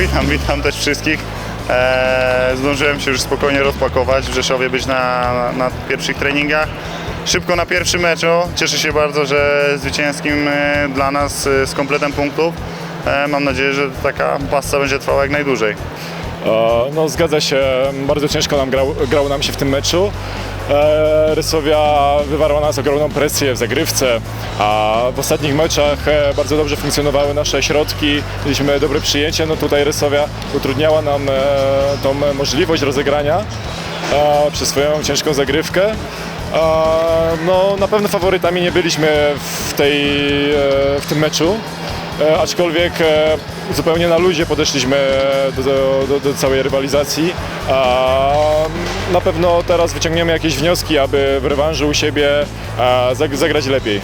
witam, witam też wszystkich. E, zdążyłem się już spokojnie rozpakować, w Rzeszowie być na, na pierwszych treningach. Szybko na pierwszym meczu. Cieszę się bardzo, że zwycięskim e, dla nas e, z kompletem punktów. Mam nadzieję, że taka pasta będzie trwała jak najdłużej. No zgadza się, bardzo ciężko nam grał, grało nam się w tym meczu. E, Rysowia wywarła na nas ogromną presję w zagrywce, a w ostatnich meczach e, bardzo dobrze funkcjonowały nasze środki, mieliśmy dobre przyjęcie, no tutaj Rysowia utrudniała nam e, tą możliwość rozegrania przez swoją ciężką zagrywkę. No na pewno faworytami nie byliśmy w, tej, w tym meczu. Aczkolwiek zupełnie na luzie podeszliśmy do, do, do całej rywalizacji. Na pewno teraz wyciągniemy jakieś wnioski, aby w rewanżu u siebie e, zag- zagrać lepiej.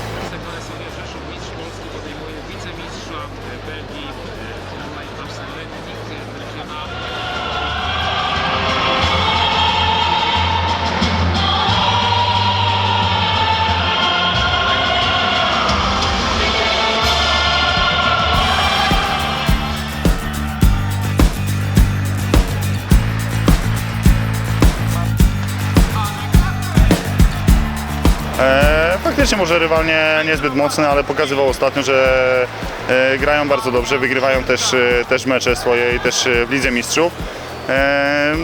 Faktycznie może rywal nie, niezbyt mocny, ale pokazywał ostatnio, że e, grają bardzo dobrze, wygrywają też, e, też mecze swoje i też e, w Lidze Mistrzów. E,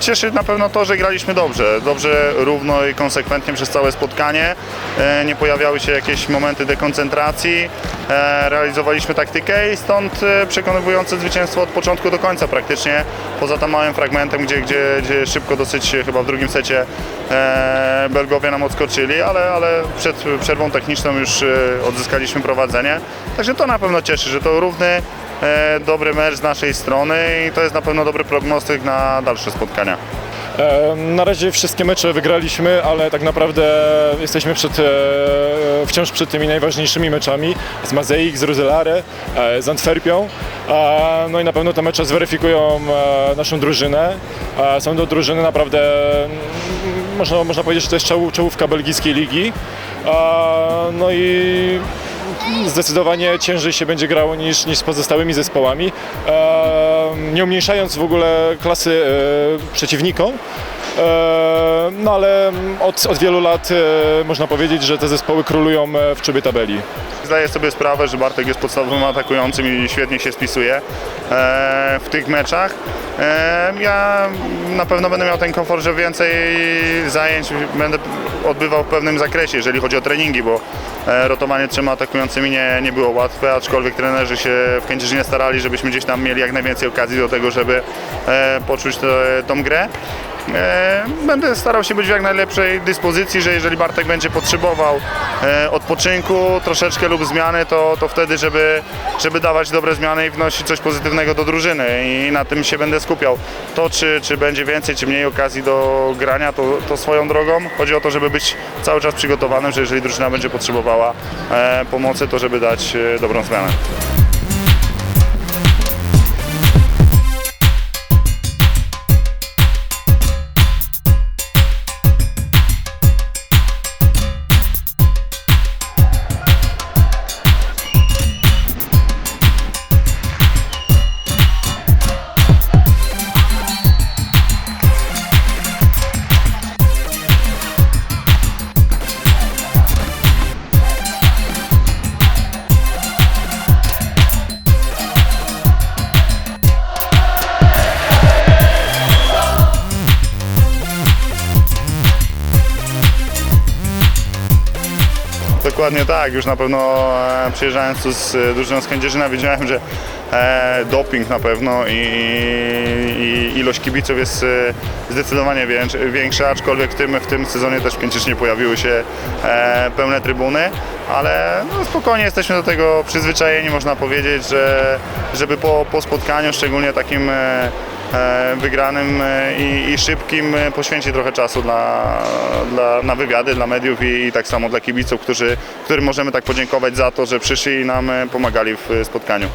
Cieszy na pewno to, że graliśmy dobrze, dobrze, równo i konsekwentnie przez całe spotkanie. E, Nie pojawiały się jakieś momenty dekoncentracji. E, Realizowaliśmy taktykę i stąd przekonywujące zwycięstwo od początku do końca praktycznie. Poza tym małym fragmentem, gdzie, gdzie, gdzie szybko dosyć chyba w drugim secie Belgowie nam odskoczyli, ale, ale przed przerwą techniczną już e, odzyskaliśmy prowadzenie. Także to na pewno cieszy, że to równy, e, dobry mecz z naszej strony i to jest na pewno dobry prognostyk na dalsze spotkania. E, Na razie wszystkie mecze wygraliśmy, ale tak naprawdę jesteśmy przed, e, wciąż przed tymi najważniejszymi meczami z Mazeik, z Roselare, e, z Antwerpią. E, No i na pewno te mecze zweryfikują e, naszą drużynę. E, Są to drużyny naprawdę, można, można powiedzieć, że to jest czoł- czołówka belgijskiej ligi. No i zdecydowanie ciężej się będzie grało niż, niż z pozostałymi zespołami, nie umniejszając w ogóle klasy e, przeciwnikom. E, no ale od, od wielu lat e, można powiedzieć, że te zespoły królują w czubie tabeli. Zdaję sobie sprawę, że Bartek jest podstawowym atakującym i świetnie się spisuje e, w tych meczach. E, ja na pewno będę miał ten komfort, że więcej zajęć będę odbywał w pewnym zakresie, jeżeli chodzi o treningi, bo e, rotowanie trzema atakującymi nie, nie było łatwe, aczkolwiek trenerzy się w Kędzierzynie starali, żebyśmy gdzieś tam mieli jak najwięcej okazji do tego, żeby poczuć tę- tą grę. E, Będę starał się być w jak najlepszej dyspozycji, że jeżeli Bartek będzie potrzebował e, odpoczynku troszeczkę lub zmiany, to, to wtedy, żeby, żeby dawać dobre zmiany i wnosić coś pozytywnego do drużyny i na tym się będę skupiał. To, czy, czy będzie więcej, czy mniej okazji do grania, to, to swoją drogą. Chodzi o to, żeby być cały czas przygotowanym, że jeżeli drużyna będzie potrzebowała e, pomocy, to żeby dać e, dobrą zmianę. Dokładnie tak, już na pewno e, przyjeżdżając tu z e, drużyną z Kędzierzyna widziałem, że e, doping na pewno i, i ilość kibiców jest e, zdecydowanie większ- większa, aczkolwiek w tym, w tym sezonie też w Kędzierzynie pojawiły się e, pełne trybuny, ale no, spokojnie jesteśmy do tego przyzwyczajeni, można powiedzieć, że żeby po, po spotkaniu, szczególnie takim e, wygranym e, i, i szybkim e, poświęci trochę czasu dla, dla, na wywiady, dla mediów i, i tak samo dla kibiców, którzy, którym możemy tak podziękować za to, że przyszli i nam e, pomagali w e, spotkaniu.